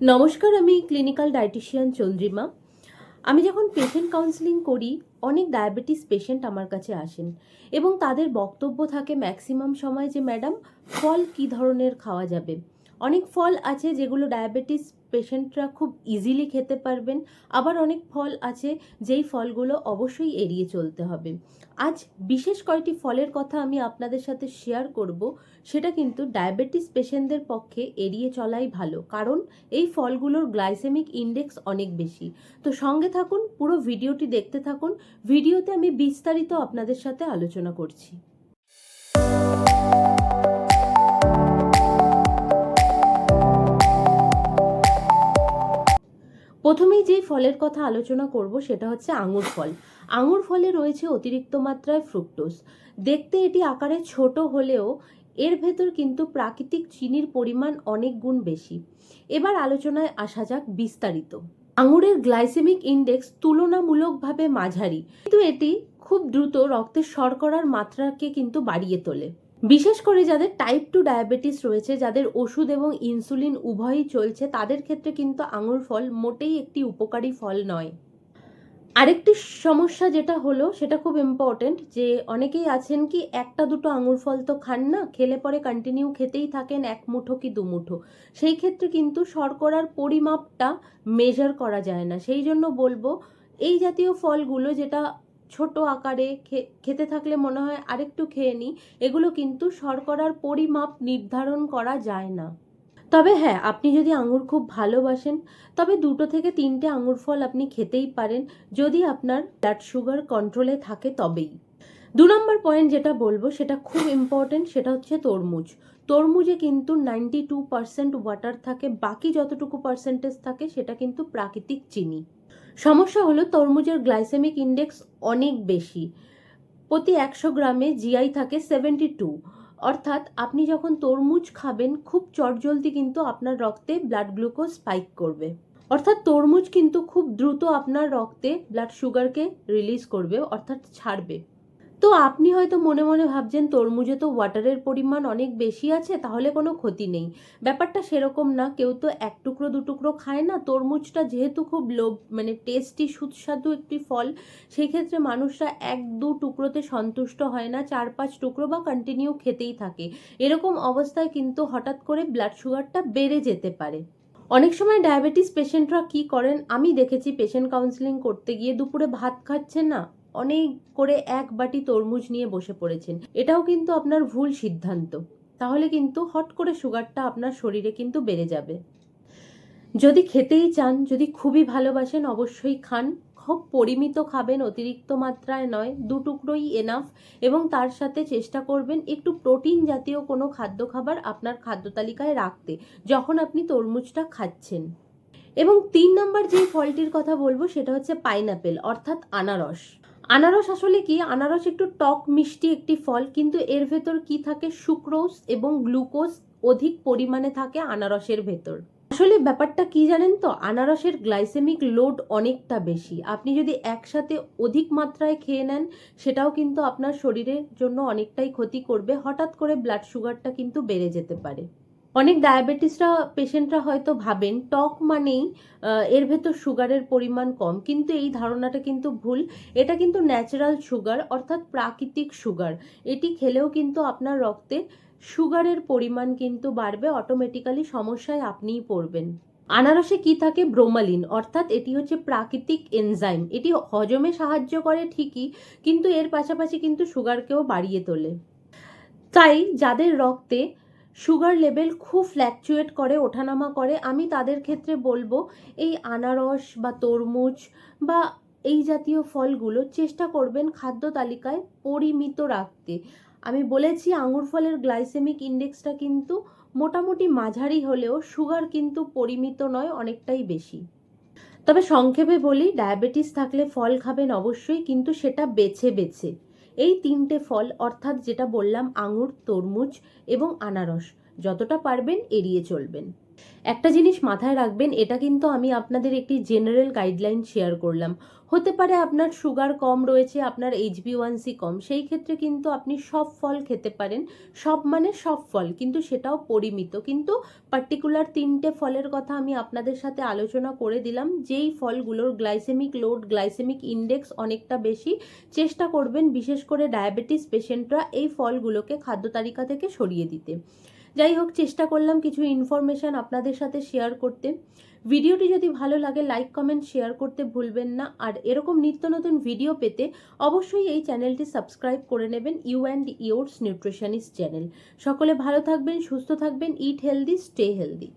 নমস্কার, আমি clinical dietician Chandrima. আমি যখন পেশেন্ট কাউন্সিলিং করি, অনেক ডায়াবেটিস পেশেন্ট আমার কাছে আসেন এবং তাদের বক্তব্য থাকে ম্যাক্সিমাম সময় যে ম্যাডাম ফল কি ধরনের খাওয়া যাবে? অনেক ফল আছে যেগুলো ডায়াবেটিস পেশেন্টরা খুব ইজিলি খেতে পারবেন। আবার অনেক ফল আছে, যেই ফলগুলো অবশ্যই এড়িয়ে চলতে হবে। আজ বিশেষ কয়টি ফলের কথা আমি আপনাদের সাথে শেয়ার করব, সেটা কিন্তু ডায়াবেটিস পেশেন্টদের পক্ষে এড়িয়ে চলাই ভালো। কারণ এই ফলগুলোর গ্লাইসেমিক ইন্ডেক্স অনেক বেশি। তো সঙ্গে থাকুন, পুরো ভিডিওটি দেখতে থাকুন। ভিডিওতে আমি বিস্তারিত আপনাদের সাথে আলোচনা করছি। প্রথমেই যেই ফলের কথা আলোচনা করব সেটা হচ্ছে আঙুর ফল। আঙুর ফলে রয়েছে অতিরিক্ত মাত্রায় ফ্রুক্টোজ। দেখতে এটি আকারে ছোট হলেও এর ভেতর কিন্তু প্রাকৃতিক চিনির পরিমাণ অনেক গুণ বেশি। এবার আলোচনায় আসা যাক বিস্তারিত। আঙুরের গ্লাইসেমিক ইন্ডেক্স তুলনামূলকভাবে মাঝারি। কিন্তু এটি খুব দ্রুত রক্তের শর্করার মাত্রাকে কিন্তু বাড়িয়ে তোলে। বিশেষ করে যাদের টাইপ টু ডায়াবেটিস রয়েছে, যাদের ওষুধ এবং ইনসুলিন উভয়ই চলছে, তাদের ক্ষেত্রে কিন্তু আঙুর ফল মোটেই একটি উপকারী ফল নয়। আরেকটি সমস্যা যেটা হলো, সেটা খুব ইম্পর্টেন্ট যে অনেকেই আছেন কি, একটা দুটো আঙুর ফল তো খান না, খেলে পরে কন্টিনিউ খেতেই থাকেন এক মুঠো কি দু মুঠো। সেই ক্ষেত্রে কিন্তু শর্করার পরিমাপটা মেজার করা যায় না। সেই জন্য বলব, এই জাতীয় ফলগুলো যেটা ছোট আকারে খেতে থাকলে মনে হয় আরেকটু খেয়ে নিই। এগুলো কিন্তু শর্করার পরিমাপ নির্ধারণ করা যায় না। তবে হ্যাঁ আপনি যদি আঙুর খুব ভালোবাসেন, তবে দুটো থেকে তিনটে আঙুর ফল আপনি খেতেই পারেন, যদি আপনার ব্লাড সুগার কন্ট্রোলে থাকে তবেই। দু নম্বর পয়েন্ট যেটা বলব, সেটা খুব ইম্পর্টেন্ট সেটা হচ্ছে তরমুজ। তরমুজে কিন্তু নাইনটি টু পার্সেন্ট ওয়াটার থাকে, বাকি যতটুকু পার্সেন্টেজ থাকে, সেটা কিন্তু প্রাকৃতিক চিনি। সমস্যা হলো তরমুজের গ্লাইসেমিক ইন্ডেক্স অনেক বেশি। প্রতি একশো গ্রামে জিআই থাকে সেভেন্টি টু। অর্থাৎ আপনি যখন তরমুজ খাবেন, খুব চটজলদি কিন্তু আপনার রক্তে ব্লাড গ্লুকোজ স্পাইক করবে। অর্থাৎ তরমুজ কিন্তু খুব দ্রুত আপনার রক্তে ব্লাড সুগারকে রিলিজ করবে, অর্থাৎ ছাড়বে। তো আপনি হয়তো মনে মনে ভাবছেন, তরমুজে তো ওয়াটারের পরিমাণ অনেক বেশি আছে, তাহলে কোনো ক্ষতি নেই। ব্যাপারটা সেরকম না, কেউ তো এক টুকরো, দু টুকরো খায় না। তরমুজটা যেহেতু খুব লোভ মানে টেস্টি সুস্বাদু একটি ফল সেই ক্ষেত্রে মানুষরা এক, দু টুকরোতে সন্তুষ্ট হয় না, চার, পাঁচ টুকরো বা কন্টিনিউ খেতেই থাকে। এরকম অবস্থায় কিন্তু হঠাৎ করে ব্লাড সুগারটা বেড়ে যেতে পারে। অনেক সময় ডায়াবেটিস পেশেন্টরা কি করেন? আমি দেখেছি পেশেন্ট কাউন্সিলিং করতে গিয়ে দুপুরে ভাত খাচ্ছে না। অনেক করে এক বাটি তরমুজ নিয়ে বসে পড়েছেন। এটাও কিন্তু আপনার ভুল সিদ্ধান্ত। তাহলে কিন্তু হট করে সুগারটা আপনার শরীরে কিন্তু বেড়ে যাবে। যদি খেতেই চান, যদি খুবই ভালোবাসেন, অবশ্যই খান। খুব পরিমিত খাবেন, অতিরিক্ত মাত্রায় নয়, দু টুকরোই এনাফ এবং তার সাথে চেষ্টা করবেন একটু প্রোটিন জাতীয় কোনো খাদ্য খাবার আপনার খাদ্য তালিকায় রাখতে, যখন আপনি তরমুজটা খাচ্ছেন। এবং তিন নম্বর যে ফলটির কথা বলব, সেটা হচ্ছে পাইনাপেল, অর্থাৎ আনারস। আনারস আসলে কি? আনারস একটু টক, মিষ্টি একটি ফল, কিন্তু এর ভেতর কি থাকে? সুক্রোজ এবং গ্লুকোজ অধিক পরিমাণে থাকে আনারসের ভেতর। আসলে ব্যাপারটা কি জানেন তো? আনারসের গ্লাইসেমিক লোড অনেকটা বেশি। আপনি যদি একসাথে অধিক মাত্রায় খেয়ে নেন, সেটাও কিন্তু আপনার শরীরের জন্য অনেকটাই ক্ষতি করবে। হঠাৎ করে ব্লাড সুগারটা কিন্তু বেড়ে যেতে পারে। অনেক ডায়াবেটিসরা পেশেন্টরা হয়তো ভাবেন, টক মানেই এর ভেতর সুগারের পরিমাণ কম। কিন্তু এই ধারণাটা কিন্তু ভুল। এটা কিন্তু ন্যাচারাল সুগার অর্থাৎ প্রাকৃতিক সুগার এটি খেলেও কিন্তু আপনার রক্তে সুগারের পরিমাণ কিন্তু বাড়বে অটোমেটিক্যালি সমস্যায় আপনিই পড়বেন। আনারসে কি থাকে? ব্রোমালিন অর্থাৎ এটি হচ্ছে প্রাকৃতিক এনজাইম এটি হজমে সাহায্য করে ঠিকই, কিন্তু এর পাশাপাশি কিন্তু সুগারকেও বাড়িয়ে তোলে। তাই যাদের রক্তে সুগার লেভেল খুব ফ্ল্যাকচুয়েট করে, ওঠানামা করে। আমি তাদের ক্ষেত্রে বলব, এই আনারস বা তরমুজ বা এই জাতীয় ফলগুলো চেষ্টা করবেন খাদ্য তালিকায় পরিমিত রাখতে। আমি বলেছি, আঙুর ফলের গ্লাইসেমিক ইন্ডেক্সটা কিন্তু মোটামুটি মাঝারি হলেও সুগার কিন্তু পরিমিত নয়, অনেকটাই বেশি। তবে সংক্ষেপে বলি, ডায়াবেটিস থাকলে ফল খাবেন অবশ্যই, কিন্তু সেটা বেছে বেছে। এই তিনটে ফল অর্থাৎ যেটা বললাম আঙুর তরমুজ এবং আনারস যতটা পারবেন এড়িয়ে চলবেন। একটা জিনিস মাথায় রাখবেন, এটা কিন্তু আমি আপনাদের একটি জেনারেল গাইডলাইন শেয়ার করলাম। হতে পারে আপনার সুগার কম রয়েছে, আপনার এইচবি ওয়ানসি কম, সেই ক্ষেত্রে কিন্তু আপনি সব ফল খেতে পারেন। সব মানে সব ফল, কিন্তু সেটাও পরিমিত। কিন্তু পার্টিকুলার তিনটে ফলের কথা আমি আপনাদের সাথে আলোচনা করে দিলাম, যেই ফলগুলোর গ্লাইসেমিক লোড গ্লাইসেমিক ইন্ডেক্স অনেকটা বেশি, চেষ্টা করবেন বিশেষ করে ডায়াবেটিস পেশেন্টরা এই ফলগুলোকে খাদ্য তালিকা থেকে সরিয়ে দিতে। যাই হোক, চেষ্টা করলাম কিছু ইনফরমেশান আপনাদের সাথে শেয়ার করতে। ভিডিওটি যদি ভালো লাগে লাইক কমেন্ট শেয়ার করতে ভুলবেন না। আর এরকম নিত্য নতুন ভিডিও পেতে অবশ্যই এই চ্যানেলটি সাবস্ক্রাইব করে নেবেন you and yours nutritionist channel সকলে ভালো থাকবেন, সুস্থ থাকবেন ইট হেলদি স্টে হেলদি